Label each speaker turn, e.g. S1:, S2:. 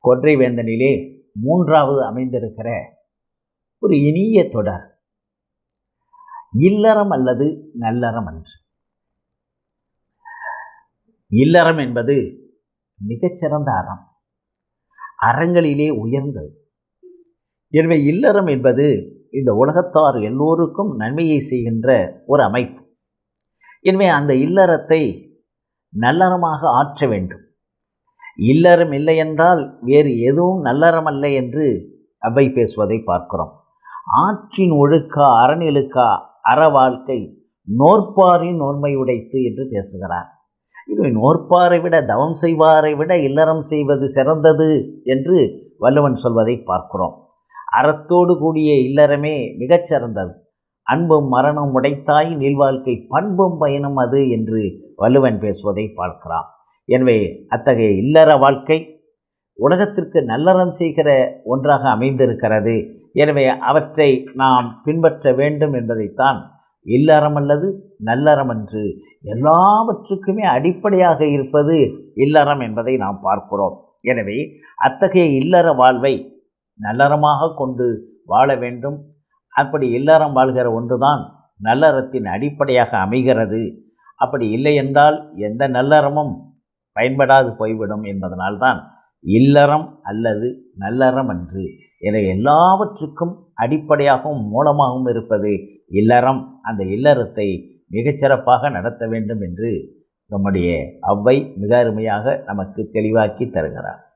S1: கொன்றை வேந்தனிலே மூன்றாவது அமைந்திருக்கிற ஒரு இனிய தொடர். இல்லறம் அல்லது நல்லறம் அன்று. இல்லறம் என்பது மிகச்சிறந்த அறம். அறங்களிலே உயர்ந்தது. எனவே இல்லறம் என்பது இந்த உலகத்தார் எல்லோருக்கும் நன்மையை செய்கின்ற ஒரு அமைப்பு. எனவே அந்த இல்லறத்தை நல்லறமாக ஆற்ற வேண்டும். இல்லறம் இல்லை என்றால் வேறு எதுவும் நல்லறம் அல்ல என்று அவை பேசுவதை பார்க்கிறோம். ஆற்றின் ஒழுக்கா அறநிலுக்கா அற வாழ்க்கை நோற்பாரின் நோன்மை உடைத்து என்று பேசுகிறார். இது நோற்பாரை விட தவம் செய்வாரை விட இல்லறம் செய்வது சிறந்தது என்று வள்ளுவன் சொல்வதை பார்க்கிறோம். அறத்தோடு கூடிய இல்லறமே மிகச்சிறந்தது அன்பும் மரணம் உடைத்தாய் நீள்வாழ்க்கை பண்பும் பயனும் அது என்று வள்ளுவன் பேசுவதை பார்க்கிறான். எனவே அத்தகைய இல்லற வாழ்க்கை உலகத்திற்கு நல்லறம் செய்கிற ஒன்றாக அமைந்திருக்கிறது. எனவே அவற்றை நாம் பின்பற்ற வேண்டும் என்பதைத்தான் இல்லறம் அல்லது நல்லறம் என்று எல்லாவற்றுக்குமே அடிப்படையாக இருப்பது இல்லறம் என்பதை நாம் பார்க்கிறோம். எனவே அத்தகைய இல்லற வாழ்வை நல்லறமாக கொண்டு வாழ வேண்டும். அப்படி இல்லறம் வாழ்கிற ஒன்றுதான் நல்லறத்தின் அடிப்படையாக அமைகிறது. அப்படி இல்லை என்றால் எந்த நல்லறமும் பயன்படாது போய்விடும் என்பதனால்தான் இல்லறம் அல்லது நல்லறம் அன்று. என எல்லாவற்றுக்கும் அடிப்படையாகவும் மூலமாகவும் இருப்பது இல்லறம். அந்த இல்லறத்தை மிகச்சிறப்பாக நடத்த வேண்டும் என்று நம்முடைய அவ்வை மிக அருமையாக நமக்கு தெளிவாக்கி தருகிறார்.